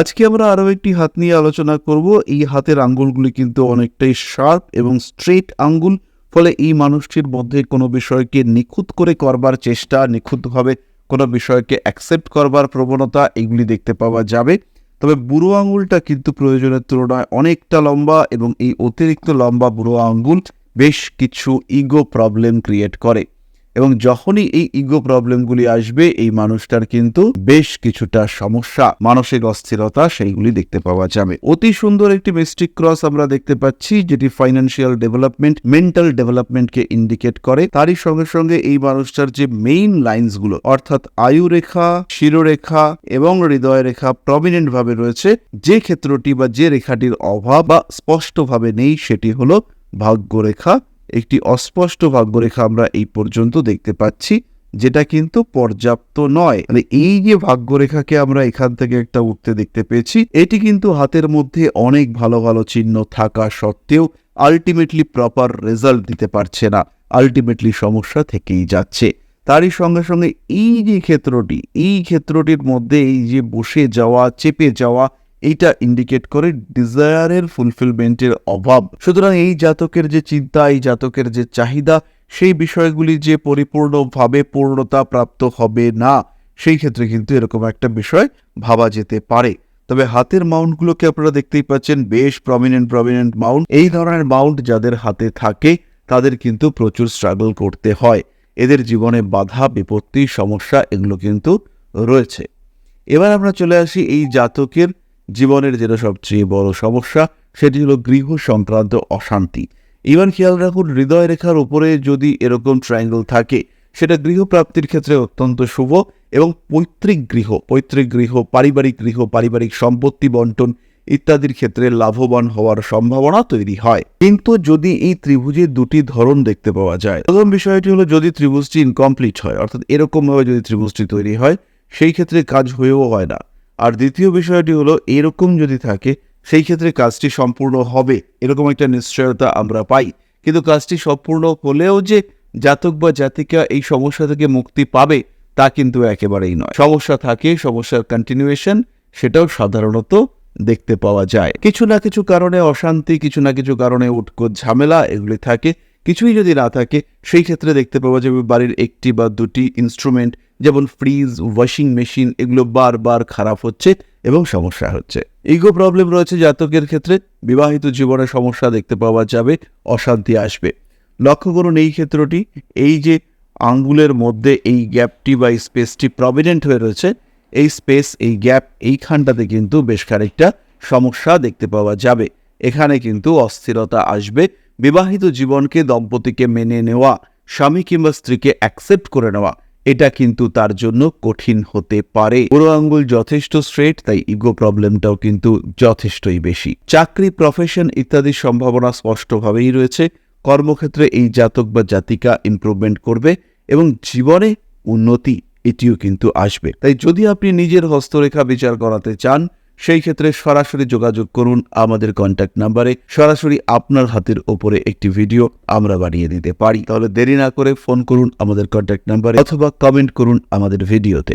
আজকে আমরা আরও একটি হাত নিয়ে আলোচনা করব। এই হাতের আঙ্গুলগুলি কিন্তু অনেকটাই শার্প এবং স্ট্রেট আঙ্গুল, ফলে এই মানুষটির মধ্যে কোনো বিষয়কে নিখুঁত করে করবার চেষ্টা, নিখুঁতভাবে কোনো বিষয়কে অ্যাকসেপ্ট করবার প্রবণতা এগুলি দেখতে পাওয়া যাবে। তবে বুড়ো আঙুলটা কিন্তু প্রয়োজনের তুলনায় অনেকটা লম্বা এবং এই অতিরিক্ত লম্বা বুড়ো আঙ্গুল বেশ কিছু ইগো প্রবলেম ক্রিয়েট করে। এবং যখনই এই ইগো প্রবলেমগুলি আসবে, এই মানুষটার কিন্তু বেশ কিছুটা সমস্যা, মানসিক অস্থিরতা সেইগুলি দেখতে পাওয়া যাবে। অতি সুন্দর একটি মিস্টিক ক্রস আমরা দেখতে পাচ্ছি, যেটি ফাইন্যান্সিয়াল ডেভেলপমেন্ট মেন্টাল ডেভেলপমেন্টকে ইন্ডিকেট করে। তারই সঙ্গে সঙ্গে এই মানুষটার যে মেইন লাইন্সগুলো অর্থাৎ আয়ু রেখা, শিরোরেখা এবং হৃদয় রেখা প্রমিনেন্ট ভাবে রয়েছে, যে ক্ষেত্রটি বা যে রেখাটির অভাব বা স্পষ্টভাবে নেই, সেটি হলো ভাগ্যরেখা। একটি অস্পষ্ট ভাগ্যরেখা আমরা এই পর্যন্ত দেখতে পাচ্ছি, যেটা কিন্তু পর্যাপ্ত নয়। মানে এই যে ভাগ্যরেখাকে আমরা এখান থেকে একটা উঠতে দেখতে পেয়েছি, এটি কিন্তু হাতের মধ্যে অনেক ভালো ভালো চিহ্ন থাকা সত্ত্বেও আলটিমেটলি প্রপার রেজাল্ট দিতে পারছে না। আলটিমেটলি সমস্যা থেকেই যাচ্ছে। তারই সঙ্গে সঙ্গে এই যে ক্ষেত্রটি, এই ক্ষেত্রটির মধ্যে এই যে বসে যাওয়া, চেপে যাওয়া এইটা ইন্ডিকেট করে ডিজায়ারের ফুলফিলমেন্টের অভাব। সুতরাং এই জাতকের যে চিন্তা, এই জাতকের যে চাহিদা, সেই বিষয়গুলি যে পরিপূর্ণভাবে পূর্ণতা প্রাপ্ত হবে না, সেই ক্ষেত্রে কিন্তু এরকম একটা বিষয় ভাবা যেতে পারে। তবে হাতের মাউন্টগুলোকে আপনারা দেখতেই পাচ্ছেন, বেশ প্রমিনেন্ট প্রমিনেন্ট মাউন্ট। এই ধরনের মাউন্ট যাদের হাতে থাকে, তাদের কিন্তু প্রচুর স্ট্রাগল করতে হয়। এদের জীবনে বাধা, বিপত্তি, সমস্যা এগুলো কিন্তু রয়েছে। এবার আমরা চলে আসি এই জাতকের জীবনের যেটা সবচেয়ে বড় সমস্যা, সেটি হলো গৃহ সংক্রান্ত অশান্তি। ইভেন খেয়াল রাখুন, হৃদয় রেখার উপরে যদি এরকম ট্রায়াঙ্গেল থাকে, সেটা গৃহপ্রাপ্তির ক্ষেত্রে অত্যন্ত শুভ এবং পৈতৃক গৃহ পৈতৃক গৃহ, পারিবারিক গৃহ, পারিবারিক সম্পত্তি বন্টন ইত্যাদির ক্ষেত্রে লাভবান হওয়ার সম্ভাবনা তৈরি হয়। কিন্তু যদি এই ত্রিভুজের দুটি ধরন দেখতে পাওয়া যায়, প্রথম বিষয়টি হলো যদি ত্রিভুজটি ইনকমপ্লিট হয়, অর্থাৎ এরকমভাবে যদি ত্রিভুজটি তৈরি হয়, সেই ক্ষেত্রে কাজ হয়েও হয় না। আর দ্বিতীয় বিষয়টি হলো, এরকম যদি থাকে, সেই ক্ষেত্রে কাজটি সম্পূর্ণ হবে। এরকম একটা নিশ্চয়তা আমরা পাই। কিন্তু কাজটি সম্পূর্ণ হলেও যে জাতক বা জাতিকা এই সমস্যা থেকে মুক্তি পাবে, তা কিন্তু একেবারেই নয়। সমস্যা থাকে, সমস্যার কন্টিনিউয়েশন সেটাও সাধারণত দেখতে পাওয়া যায়। কিছু না কিছু কারণে অশান্তি, কিছু না কিছু কারণে উটকো ঝামেলা এগুলি থাকে। কিছুই যদি না থাকে, সেই ক্ষেত্রে দেখতে পাওয়া যাবে বাড়ির একটি বা দুটি ইনস্ট্রুমেন্ট যেমন ফ্রিজ ওয়াশিং মেশিন এগুলো বারবার খারাপ হচ্ছে এবং সমস্যা হচ্ছে। ইগো প্রবলেম রয়েছে জাতকের ক্ষেত্রে, বিবাহিত জীবনে সমস্যা দেখতে পাওয়া যাবে, অশান্তি আসবে। লক্ষ্য করুন এই ক্ষেত্রটি, এই যে আঙ্গুলের মধ্যে এই গ্যাপটি বা স্পেসটি প্রভিডেন্ট হয়ে রয়েছে, এই স্পেস এই গ্যাপ এইখানটাতে কিন্তু বেশ খানিকটা সমস্যা দেখতে পাওয়া যাবে। এখানে কিন্তু অস্থিরতা আসবে বিবাহিত জীবনকে দম্পতিকে মেনে নেওয়া, স্বামী কিংবা স্ত্রীকে অ্যাকসেপ্ট করে নেওয়া, এটা কিন্তু তার জন্য কঠিন হতে পারে। বুড়ো আঙ্গুল যথেষ্ট স্ট্রেট তাই ইগো প্রবলেমটাও কিন্তু যথেষ্টই বেশি। চাকরি প্রফেশন ইত্যাদির সম্ভাবনা স্পষ্টভাবেই রয়েছে। কর্মক্ষেত্রে এই জাতক বা জাতিকা ইমপ্রুভমেন্ট করবে এবং জীবনে উন্নতি এটিও কিন্তু আসবে। তাই যদি আপনি নিজের হস্তরেখা বিচার করাতে চান সেই ক্ষেত্রে সরাসরি যোগাযোগ করুন আমাদের কন্ট্যাক্ট নাম্বারে সরাসরি আপনার হাতের ওপরে একটি ভিডিও আমরা বানিয়ে দিতে পারি। তাহলে দেরি না করে ফোন করুন আমাদের কন্ট্যাক্ট নাম্বারে অথবা কমেন্ট করুন আমাদের ভিডিওতে